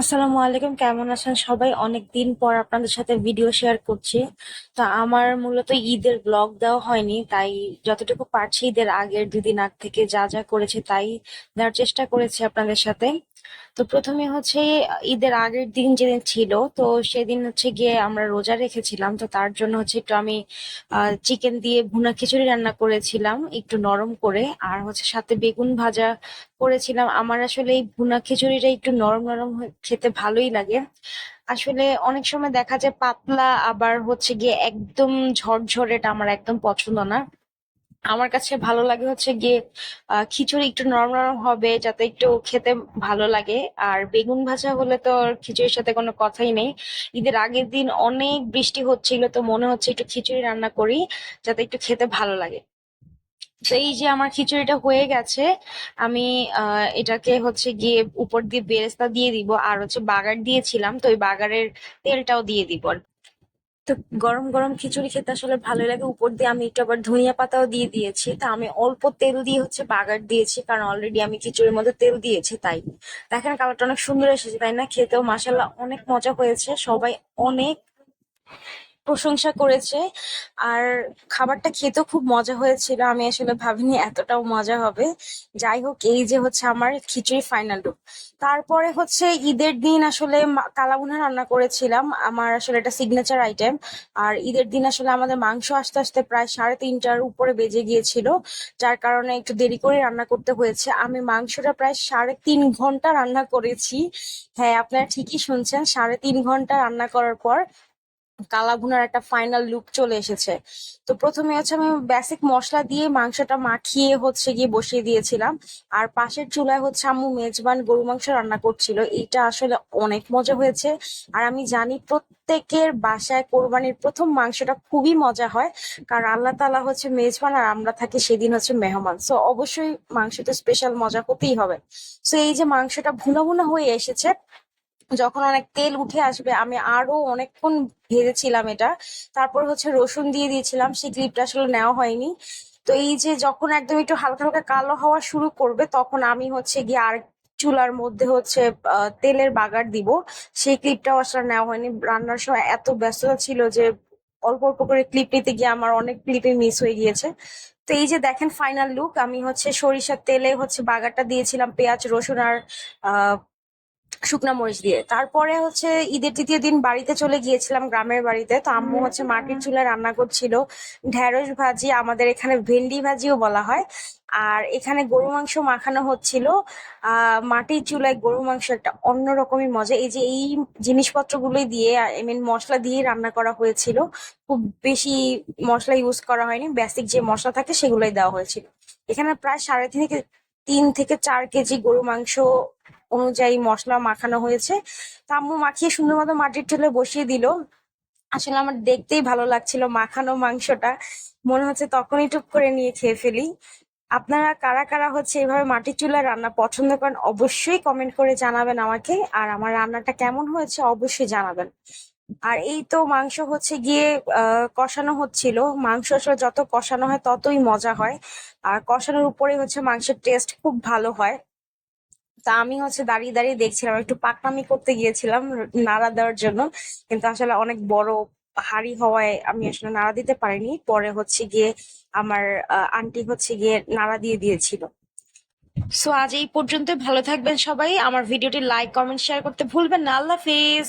আসসালামু আলাইকুম, কেমন আছেন সবাই? অনেক দিন পর আপনাদের সাথে ভিডিও শেয়ার করছি। তো আমার মূলত ঈদের ব্লগ দেওয়া হয়নি, তাই যতটুকু পারছি ঈদের আগের দুদিন আগ থেকে যা যা করেছে তাই দেওয়ার চেষ্টা করেছি আপনাদের সাথে। তো প্রথমে হচ্ছে ঈদের আগের দিন যেদিন ছিল, তো সেদিন হচ্ছে গিয়ে আমরা রোজা রেখেছিলাম, তো তার জন্য হচ্ছে একটু আমি চিকেন দিয়ে ভুনা খিচুড়ি রান্না করেছিলাম, একটু নরম করে, আর হচ্ছে সাথে বেগুন ভাজা করেছিলাম। আমার আসলে এই ভুনা খিচুড়িটা একটু নরম নরম খেতে ভালোই লাগে। আসলে অনেক সময় দেখা যায় পাতলা, আবার হচ্ছে গিয়ে একদম ঝরঝরেটা আমার একদম পছন্দ না। আমার কাছে ভালো লাগে হচ্ছে গিয়ে খিচুড়ি একটু নরম নরম হবে যাতে একটু খেতে ভালো লাগে। আর বেগুন ভাজা হলে তো খিচুড়ির সাথে কোনো কথাই নেই। ঈদের আগের দিন অনেক বৃষ্টি হচ্ছিল তো মনে হচ্ছে একটু খিচুড়ি রান্না করি যাতে একটু খেতে ভালো লাগে। তো এই যে আমার খিচুড়িটা হয়ে গেছে, আমি এটাকে হচ্ছে গিয়ে উপর দিয়ে বেরেস্তা দিয়ে দিব। আর হচ্ছে বাগার দিয়েছিলাম, তো ওই বাগারের তেলটাও দিয়ে দিব আর তো গরম গরম খিচুড়ি খেতে আসলে ভালো লাগে। উপর দিয়ে আমি একটু আবার ধনিয়া পাতাও দিয়ে দিয়েছি। তা আমি অল্প তেল দিয়ে হচ্ছে বাগার দিয়েছি, কারণ অলরেডি আমি খিচুড়ির মধ্যে তেল দিয়েছি, তাই। দেখেন কালারটা অনেক সুন্দর এসেছে, তাই না? খেতেও মাসাল্লাহ অনেক মজা হয়েছে। সবাই অনেক প্রশংসা করেছে। আর খাবারটা খেতেও খুব মজা হয়েছিল। আমি আসলে ভাবিনি এতটাও মজা হবে। যাই হোক, এই যে হচ্ছে আমার খিচুড়ি ফাইনাল লুক তারপরে হচ্ছে ঈদের দিন আসলে কালাভুনা রান্না করেছিলাম। আমার আসলে এটা সিগনেচার আইটেম আর ঈদের দিন আসলে আমাদের মাংস আস্তে আস্তে প্রায় সাড়ে তিনটার উপরে বেজে গিয়েছিল। যার কারণে একটু দেরি করে রান্না করতে হয়েছে। আমি মাংসটা প্রায় সাড়ে তিন ঘণ্টা রান্না করেছি। হ্যাঁ আপনারা ঠিকই শুনছেন। সাড়ে তিন ঘণ্টা রান্না করার পর কালা ভুনার একটা ফাইনাল লুক চলে এসেছে। তো প্রথমে হচ্ছে আমি বেসিক মশলা দিয়ে মাংসটা মাখিয়ে হচ্ছে গিয়ে বসিয়ে দিয়েছিলাম। আর পাশের চুলায় হচ্ছে আম্মু মেজবান গরু মাংস রান্না করছিল। এটা আসলে অনেক মজা হয়েছে। আর আমি জানি প্রত্যেকের বাসায় কোরবানির প্রথম মাংসটা খুবই মজা হয়। কারণ আল্লাহ তালা হচ্ছে মেজবান আর আমরা থাকি সেদিন হচ্ছে মেহমান। সো অবশ্যই মাংসটা স্পেশাল মজা হতেই হবে। সো এই যে মাংসটা ভুনা ভুনা হয়ে এসেছে যখন অনেক তেল উঠে আসবে, আমি আরও অনেকক্ষণ ভেজেছিলাম এটা। তারপর হচ্ছে রসুন দিয়ে দিয়েছিলাম, সেই ক্লিপটা আসলে নেওয়া হয়নি। তো এই যে যখন একদম একটু হালকা হালকা কালো হওয়া শুরু করবে, তখন আমি হচ্ছে গিয়ে আর চুলার মধ্যে হচ্ছে তেলের বাগার দিব। সেই ক্লিপটাও আসলে নেওয়া হয়নি। রান্নার সময় এত ব্যস্ততা ছিল যে অল্প অল্প করে ক্লিপ নিতে গিয়ে আমার অনেক ক্লিপে মিস হয়ে গিয়েছে। তো এই যে দেখেন ফাইনাল লুক আমি হচ্ছে সরিষার তেলে হচ্ছে বাগারটা দিয়েছিলাম, পেঁয়াজ, রসুন আর শুকনা মরিচ দিয়ে। তারপরে হচ্ছে ঈদের তৃতীয় দিন বাড়িতে চলে গিয়েছিলাম, গ্রামের বাড়িতে। তো আম্মু হচ্ছে মাটির চুলায় রান্না করছিল। ঢেঁড়স ভাজি, আমাদের এখানে ভেন্ডি ভাজিও বলা হয়। আর এখানে গরু মাংস মাখানো হচ্ছিল। আহ, মাটির চুলায় গরু মাংস একটা অন্যরকমই মজা। এই যে এই জিনিসপত্রগুলোই দিয়ে, আই মিন মশলা দিয়ে রান্না করা হয়েছিল, খুব বেশি মশলা ইউজ করা হয়নি। বেসিক যে মশলা থাকে সেগুলোই দেওয়া হয়েছিল। এখানে প্রায় সাড়ে তিন থেকে তিন থেকে চার কেজি গরু মাংস অনুযায়ী মশলা মাখানো হয়েছে। তা আম্মু মাখিয়ে সুন্দর মতো মাটির চুলে বসিয়ে দিল। আসলে আমার দেখতেই ভালো লাগছিল মাখানো মাংসটা। মনে হচ্ছে তখনই টুক করে নিয়ে খেয়ে ফেলি। আপনারা কারা কারা হচ্ছে এভাবে মাটির চুলায় রান্না পছন্দ করেন, অবশ্যই কমেন্ট করে জানাবেন আমাকে। আর আমার রান্নাটা কেমন হয়েছে অবশ্যই জানাবেন। আর এই তো মাংস হচ্ছে গিয়ে কষানো হচ্ছিল। মাংস আসলে যত কষানো হয় ততই মজা হয়। আর কষানোর উপরে হচ্ছে মাংসের টেস্ট খুব ভালো হয়। তা আমি হচ্ছে দাঁড়িয়ে দাঁড়িয়ে দেখছিলাম, একটু পাকনামি করতে গিয়েছিলাম নাড়া দেওয়ার জন্য। কিন্তু আসলে অনেক বড় হাঁড়ি হওয়ায় আমি আসলে নাড়া দিতে পারিনি। পরে হচ্ছে গিয়ে আমার আন্টি হচ্ছে গিয়ে নাড়া দিয়ে দিয়েছিল। সো আজ এই পর্যন্ত ভালো থাকবেন সবাই। আমার ভিডিওটি লাইক কমেন্ট শেয়ার করতে ভুলবেন না। আল্লাহ হাফিজ।